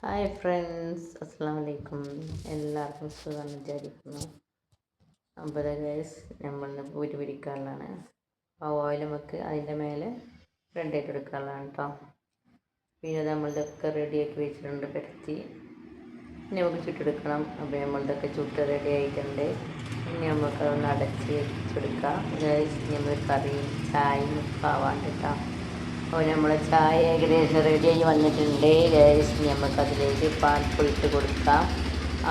Hi friends അസ്സാം വലൈക്കും എല്ലാവർക്കും സുഖം വിചാരിക്കുന്നു. അപ്പോൾ ഗൈസ് നമ്മളിന്ന് പൂരി പിരിക്കാനുള്ളതാണ്. ആ ഓയിൽ നമുക്ക് അതിന്റെ മേലെ ഫ്രണ്ടായിട്ട് എടുക്കാനുള്ളതാണ് കേട്ടോ പിന്നെ നമ്മളിതൊക്കെ റെഡിയാക്കി വെച്ചിട്ടുണ്ട് പരത്തി ഇനി നമുക്ക് ചുട്ടെടുക്കണം. അപ്പോൾ നമ്മളിതൊക്കെ ചുട്ട് റെഡി ആയിട്ടുണ്ട്. ഇനി നമുക്ക് അതൊന്ന് അടച്ച് വെച്ചെടുക്കാം. ഗൈസ് നമ്മൾ കറിയും ചായയും ആവാണ്ട് കേട്ടോ അപ്പോൾ നമ്മൾ ചായ ഏകദേശം റെഡിയായി വന്നിട്ടുണ്ട്. നമുക്കതിലേക്ക് പാൽപ്പൊടി ഇട്ട് കൊടുക്കാം.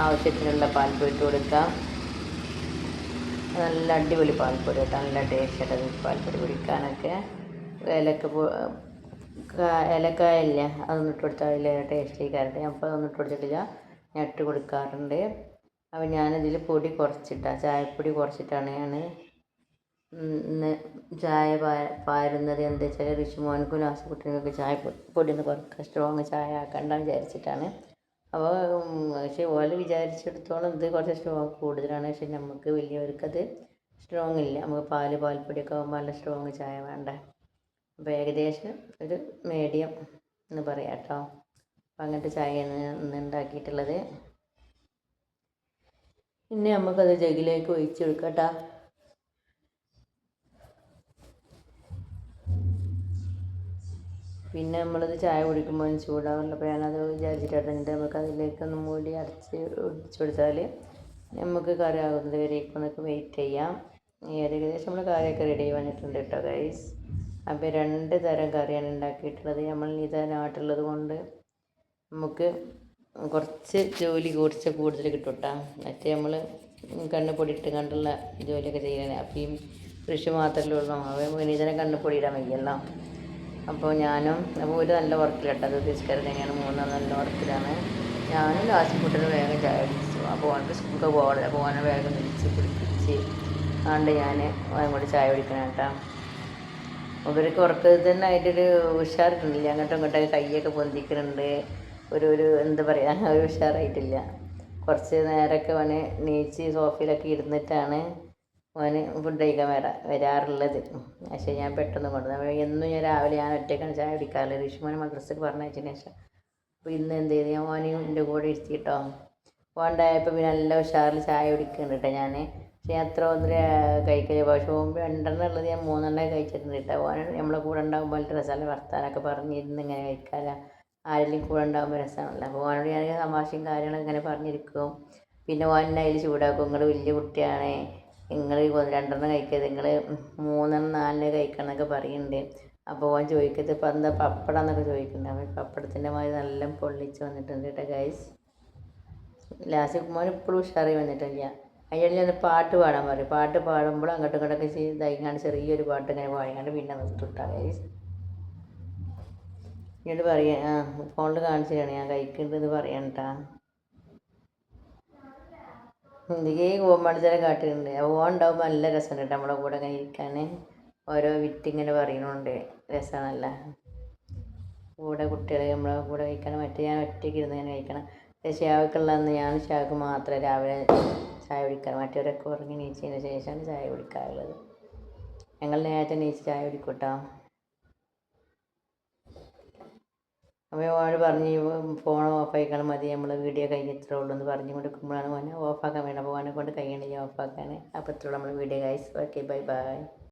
ആവശ്യത്തിനുള്ള പാൽ ഇട്ട് കൊടുക്കാം. നല്ല അടിപൊളി പാൽപ്പൊടി കേട്ടോ. നല്ല ടേസ്റ്റ് പാൽ പാൽപ്പൊടി കുടിക്കാനൊക്കെ ഏലക്ക ഏലക്കായ ഇല്ല അതൊന്നും ഇട്ട് കൊടുത്താൽ അതിൽ ടേസ്റ്റ് ആയിക്കാറുണ്ട് അപ്പോൾ അതൊന്നും ഇട്ട് കൊടുത്തിട്ടില്ല. ഞാൻ ഇട്ട് കൊടുക്കാറുണ്ട്. അപ്പോൾ ഞാനിതിൽ പൊടി കുറച്ചിട്ടാണ് ചായപ്പൊടി കുറച്ചിട്ടാണ് ഞാൻ ചായ പാരുന്നത് എന്താ വെച്ചാൽ ഋഷിമോനക്കും നാസുകുട്ടിനൊക്കെ ചായ പൊടി ഒന്ന് കുറക്കുക സ്ട്രോങ് ചായ ആക്കണ്ട വിചാരിച്ചിട്ടാണ്. അപ്പോൾ പക്ഷേ ഓല വിചാരിച്ചിടത്തോളം ഇത് കുറച്ച് സ്ട്രോങ് കൂടുതലാണ്. പക്ഷെ നമുക്ക് വലിയവർക്കത് സ്ട്രോങ് ഇല്ല. നമുക്ക് പാൽ പാൽപ്പൊടിയൊക്കെ ആകുമ്പോൾ നല്ല സ്ട്രോങ് ചായ വേണ്ട? അപ്പോൾ ഏകദേശം ഒരു മീഡിയം എന്ന് പറയാം കേട്ടോ. അപ്പം അങ്ങനത്തെ ചായ ഇന്ന് ഉണ്ടാക്കിയിട്ടുള്ളത് പിന്നെ നമുക്കത് ജഗിലേക്ക് ഒഴിച്ചെടുക്കാം കേട്ടോ പിന്നെ നമ്മളത് ചായ കുടിക്കുമ്പോൾ ചൂടാവുന്നുണ്ട് അപ്പോൾ ഞാനത് വിചാരിച്ചിട്ടുണ്ട് നമുക്ക് അതിലേക്കൊന്ന് മൂടി അടച്ച് ഒടിച്ചു കൊടുത്താൽ നമുക്ക് കറി ആകുന്നത് വരേക്കൊന്നൊക്കെ വെയിറ്റ് ചെയ്യാം. ഏകദേശം നമ്മൾ കറിയൊക്കെ റെഡി വന്നിട്ടുണ്ട് കേട്ടോ ഗൈസ് അപ്പോൾ രണ്ട് തരം കറിയാണ് ഉണ്ടാക്കിയിട്ടുള്ളത്. നമ്മൾ ഇത് നാട്ടിലുള്ളത് കൊണ്ട് നമുക്ക് കുറച്ച് ജോലി കുറച്ച് കൂടുതൽ കിട്ടും കേട്ടോ മറ്റേ നമ്മൾ കണ്ണ് പൊടിയിട്ട് കണ്ടുള്ള ജോലിയൊക്കെ ചെയ്യാൻ അപ്പം ഈ കൃഷി മാത്രമല്ലേ ഉള്ളൂ. അവൻ ഇതിനെ കണ്ണ് പൊടിയിടാൻ വയ്യല്ലോ. അപ്പോൾ ഞാനും ഒരു നല്ല വർക്കിലട്ടോ അത് ഉദ്ദേശിക്കാറ് തന്നെയാണ് മൂന്നാം നല്ല വർക്കിലാണ്. ഞാനും ലാസ്റ്റ് കൂട്ടിന് വേഗം ചായ അടിച്ചു അപ്പോൾ ഓനക്ക് സ്കൂൾക്ക് പോകണം അപ്പോൾ ഓനെ വേഗം വിളിച്ച് കുടിപ്പിച്ച് ആണ്ട് ഞാൻ അവൻ കൂടി ചായ കുടിക്കണം കേട്ടോ. ഇവർക്ക് ഉറക്ക തന്നെ ആയിട്ടൊരു ഉഷാറിട്ടില്ല അങ്ങോട്ടും ഇങ്ങോട്ടൊക്കെ കൈയൊക്കെ പൊന്തിക്കുന്നുണ്ട്. ഒരു ഒരു എന്താ പറയുക ഒരു ഉഷാറായിട്ടില്ല. കുറച്ച് നേരമൊക്കെ അവന് നീച്ച് സോഫയിലൊക്കെ ഇരുന്നിട്ടാണ് ഓന് ഫുഡ് കഴിക്കാൻ വരാ വരാറുള്ളത്. പക്ഷേ ഞാൻ പെട്ടെന്ന് കൊണ്ടുവന്നു. എന്നും ഞാൻ രാവിലെ ഞാൻ ഒറ്റയ്ക്കാണ് ചായ കുടിക്കാറുള്ളത്. ഋഷിമോനെ മദ്രസക്ക് പറഞ്ഞയച്ചതിന് ശേഷം. അപ്പോൾ ഇന്ന് എന്ത് ചെയ്തു? ഞാൻ മോനെയും എന്റെ കൂടെ ഇരുത്തിയിട്ടോ പോണ്ടായപ്പോൾ പിന്നെ നല്ല ഉഷാറിൽ ചായ കുടിക്കുന്നുണ്ട് കേട്ടോ ഞാൻ പക്ഷേ ഞാൻ അത്ര ഒന്നും കഴിക്കില്ല. പക്ഷേ മുമ്പ് രണ്ടെണ്ണം ഉള്ളത് ഞാൻ മൂന്നെണ്ണം കഴിച്ചിട്ടുണ്ട് കേട്ടോ ഓൻ നമ്മളെ കൂടെ ഉണ്ടാകുമ്പോൾ രസമല്ല വർത്താനൊക്കെ പറഞ്ഞിരുന്ന് ഇങ്ങനെ കഴിക്കാല ആരെങ്കിലും കൂടെ ഉണ്ടാകുമ്പോൾ രസമാണല്ലോ. അപ്പോൾ ഓനോട് ഞാൻ തമാശയും കാര്യങ്ങളും ഇങ്ങനെ പറഞ്ഞിരിക്കും. പിന്നെ ഓൻ അതിൽ ചൂടാക്കും. നിങ്ങൾ വലിയ കുട്ടിയാണ്. നിങ്ങൾ രണ്ടെണ്ണം കഴിക്കരുത്. നിങ്ങൾ മൂന്നെണ്ണം നാലെണ്ണം കഴിക്കണം എന്നൊക്കെ പറയുന്നുണ്ട് അപ്പോൾ ഓൻ ചോദിക്കരുത്. ഇപ്പം എന്താ പപ്പടം എന്നൊക്കെ ചോദിക്കുന്നുണ്ട് അപ്പോൾ പപ്പടത്തിന്റെ മാതിരി നല്ല പൊള്ളിച്ച് വന്നിട്ടുണ്ട് കേട്ടോ ഗൈസ് ലാസ്റ്റ് മോൻ ഇപ്പോഴും ഉഷാറായി വന്നിട്ടില്ല. അതിന്റെ ഒന്ന് പാട്ട് പാടാൻ പറയും. പാട്ട് പാടുമ്പോൾ അങ്ങോട്ടും ഇങ്ങോട്ടൊക്കെ ചെയ്തായിക്കാണ്ട് ചെറിയൊരു പാട്ട് ഇങ്ങനെ പാടിക്കാണ്ട് പിന്നെ നിർത്തിട്ടാ ഗൈസ് ഇങ്ങോട്ട് പറയാം ആ ഫോണിൽ കാണിച്ചു തരാണ് ഞാൻ കഴിക്കുന്നുണ്ടെന്ന് പറയാം കേട്ടാ എന്തൊക്കെ കോമാളിത്തരം അപ്പോൾ ഓൻ ഉണ്ടാകുമ്പോൾ നല്ല രസമുണ്ട് കേട്ടോ നമ്മളെ കൂടെ ഇങ്ങനെ ഇരിക്കാൻ ഓരോ വിറ്റിങ്ങനെ പറയുന്നുണ്ട് രസമാണല്ല. കൂടെ കുട്ടികൾ നമ്മളെ കൂടെ കഴിക്കണം മറ്റേ ഞാൻ ഒറ്റയ്ക്ക് ഇരുന്ന് ഞാൻ കഴിക്കണം. ഷാവക്കുള്ള ഞാൻ ഷാവക്ക് മാത്രമേ രാവിലെ ചായ കുടിക്കാറ് മറ്റവരൊക്കെ ഉറങ്ങി നീച്ചതിന് ശേഷമാണ് ചായ കുടിക്കാറുള്ളത്. ഞങ്ങൾ നേരത്തെ നീച്ച് ചായ കുടിക്കും കേട്ടോ അപ്പോൾ ഓനോട് പറഞ്ഞ് ഫോൺ ഓഫ് ആയിക്കണം മതി. നമ്മൾ വീഡിയോ കഴിഞ്ഞ് ഇത്രേ ഉള്ളൂ എന്ന് പറഞ്ഞു കൊടുക്കുമ്പോഴാണ് ഓനെ ഓഫാക്കാൻ വേണം അപ്പോൾ ഓനെ കൊണ്ട് കഴിയണില്ല ഓഫാക്കാൻ അപ്പോൾ ഇത്രയുള്ളൂ നമ്മൾ video guys okay bye bye